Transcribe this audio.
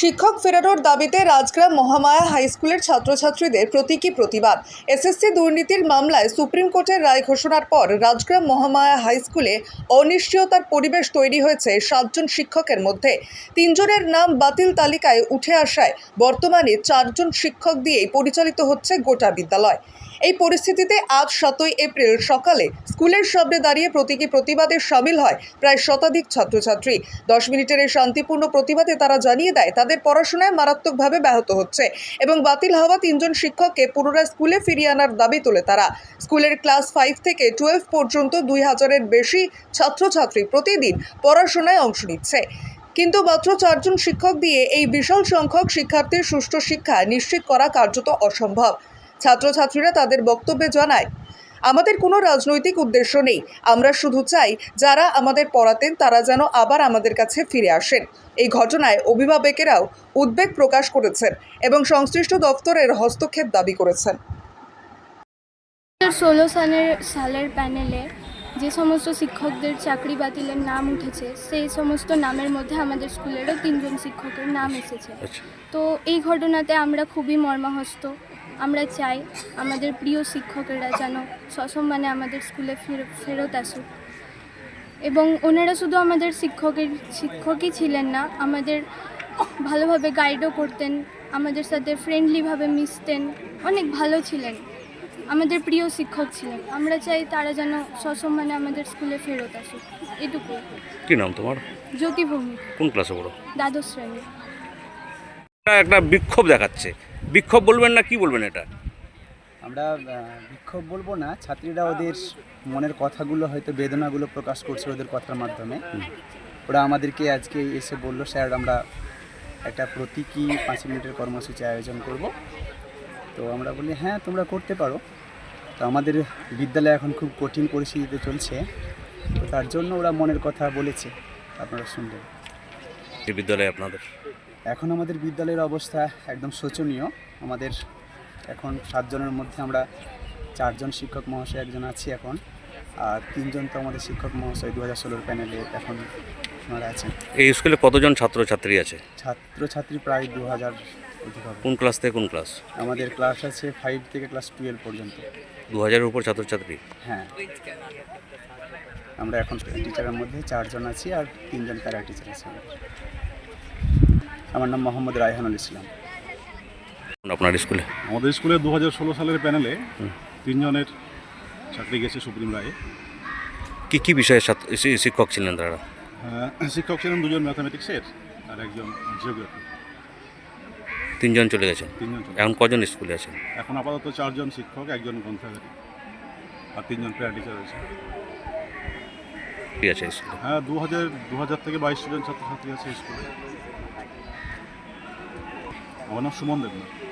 শিক্ষক ফেরানোর দাবিতে রাজগ্রাম মহামায়া হাই স্কুলের ছাত্রছাত্রীদের প্রতীকী প্রতিবাদ। এসএসসি দুর্নীতির মামলায় সুপ্রিম কোর্টের রায় ঘোষণার পর রাজগ্রাম মহামায়া হাই স্কুলে অনিশ্চয়তার পরিবেশ তৈরি হয়েছে সাতজন শিক্ষকের মধ্যে। তিনজনের নাম বাতিল তালিকায় উঠে আসায় বর্তমানে চারজন শিক্ষক দিয়েই পরিচালিত হচ্ছে গোটা বিদ্যালয়। এই পরিস্থিতিতে আজ সাতই এপ্রিল সকালে স্কুলের সামনে দাঁড়িয়ে প্রতীকী প্রতিবাদে সামিল হয় প্রায় শতাধিক ছাত্রছাত্রী। দশ মিনিটের এই শান্তিপূর্ণ প্রতিবাদে তারা জানিয়ে দেয়, তাদের পড়াশোনায় মারাত্মকভাবে ব্যাহত হচ্ছে এবং বাতিল হওয়া তিনজন শিক্ষককে পুনরায় স্কুলে ফিরিয়ে আনার দাবি তোলে তারা। স্কুলের ক্লাস ফাইভ থেকে টুয়েলভ পর্যন্ত দুই হাজারের বেশি ছাত্রছাত্রী প্রতিদিন পড়াশোনায় অংশ নিচ্ছে। কিন্তু মাত্র চারজন শিক্ষক দিয়ে এই বিশাল সংখ্যক শিক্ষার্থীর সুষ্ঠু শিক্ষা নিশ্চিত করা কার্যত অসম্ভব। ছাত্রছাত্রীরা তাদের বক্তব্যে জানায় আমাদের কোনো রাজনৈতিক উদ্দেশ্য নেই। আমরা শুধু চাই যারা আমাদের পড়াতেন তারা যেন আবার আমাদের কাছে ফিরে আসেন। এই ঘটনায় অভিভাবকেরাও উদ্বেগ প্রকাশ করেছেন এবং সংশ্লিষ্ট দপ্তরের হস্তক্ষেপ দাবি করেছেন। ষোলো সালের সালের প্যানেলে যে সমস্ত শিক্ষকদের চাকরি বাতিলের নাম উঠেছে সেই সমস্ত নামের মধ্যে আমাদের স্কুলেরও তিনজন শিক্ষকের নাম এসেছে। আচ্ছা। তো এই ঘটনাতে আমরা খুবই মর্মাহত আমরা চাই আমাদের প্রিয় শিক্ষকেরা যেন সসম্মানে আমাদের স্কুলে ফের- ফেরত আসুক। এবং ওনারা শুধু আমাদের শিক্ষকের শিক্ষকই ছিলেন না আমাদের ভালোভাবে গাইডও করতেন আমাদের সাথে ফ্রেন্ডলিভাবে মিশতেন অনেক ভালো ছিলেন। আমাদের প্রিয় শিক্ষক ছিলেন। আমরা চাই তারা যেন সসম্মানে আমাদের স্কুলে ফেরত আসুক। এটুকু কি নাম তোমার? জ্যোতি ভৌমিক কোন ক্লাসে পড়ো? দ্বাদশ শ্রেণি। একটা বিক্ষোভ দেখাচ্ছে। বিক্ষোভ বলবেন না কি বলবেন এটা? আমরা বিক্ষোভ বলব না। ছাত্রীরা ওদের মনের কথাগুলো হয়তো বেদনাগুলো প্রকাশ করছে ওদের কথার মাধ্যমে। ওরা আমাদেরকে আজকে এসে বলল স্যার আমরা একটা প্রতীকী পাঁচ মিনিটের কর্মসূচি আয়োজন করব। তো আমরা বলি হ্যাঁ তোমরা করতে পারো। তো আমাদের বিদ্যালয় এখন খুব কঠিন পরিস্থিতিতে চলছে। তো তার জন্য ওরা মনের কথা বলেছে। আপনারা শুনলেন এই বিদ্যালয়ে আপনাদের? এখন আমাদের বিদ্যালয়ের অবস্থা একদম শোচনীয়। আমাদের এখন সাতজনের মধ্যে আমরা চারজন শিক্ষক মহাশয় একজন আছি এখন। আর তিনজন তো আমাদের শিক্ষক মহাশয় দু হাজার ষোলোর প্যানেলে এখন ওনারা আছেন। এই স্কুলে কতজন ছাত্রছাত্রী আছে? ছাত্রছাত্রী প্রায় দু হাজার কোন ক্লাস থেকে কোন ক্লাস? আমাদের ক্লাস আছে ফাইভ থেকে ক্লাস টুয়েলভ পর্যন্ত। দু হাজারের উপর ছাত্রছাত্রী? হ্যাঁ। আমরা এখন টিচারের মধ্যে চারজন আছি আর তিনজন প্যারা টিচার আছে। আমার নাম মোহাম্মদ রায়হানুল ইসলাম। আপনার স্কুলে? আমাদের স্কুলে দু হাজার ষোলো সালের প্যানেলে তিনজনের চাকরি গেছে সুপ্রিম রায়ে। কি কি বিষয়ে শিক্ষক ছিলেন তারা? আহ, শিক্ষক ছিলেন দুজন ম্যাথামেটিক্সের আর একজন জিওগ্রাফি। তিনজন চলে গেছেন? তিনজন এখন কজন স্কুলে আছেন? এখন আপাতত চারজন শিক্ষক একজন গ্রন্থাগারী আর তিনজন প্রেয়ার টিচার আছে আছে স্কুলে? হ্যাঁ দু হাজার দু হাজার থেকে বাইশ জন ছাত্রছাত্রী আছে স্কুলে। আমার নাম সুমন দেবনাথ।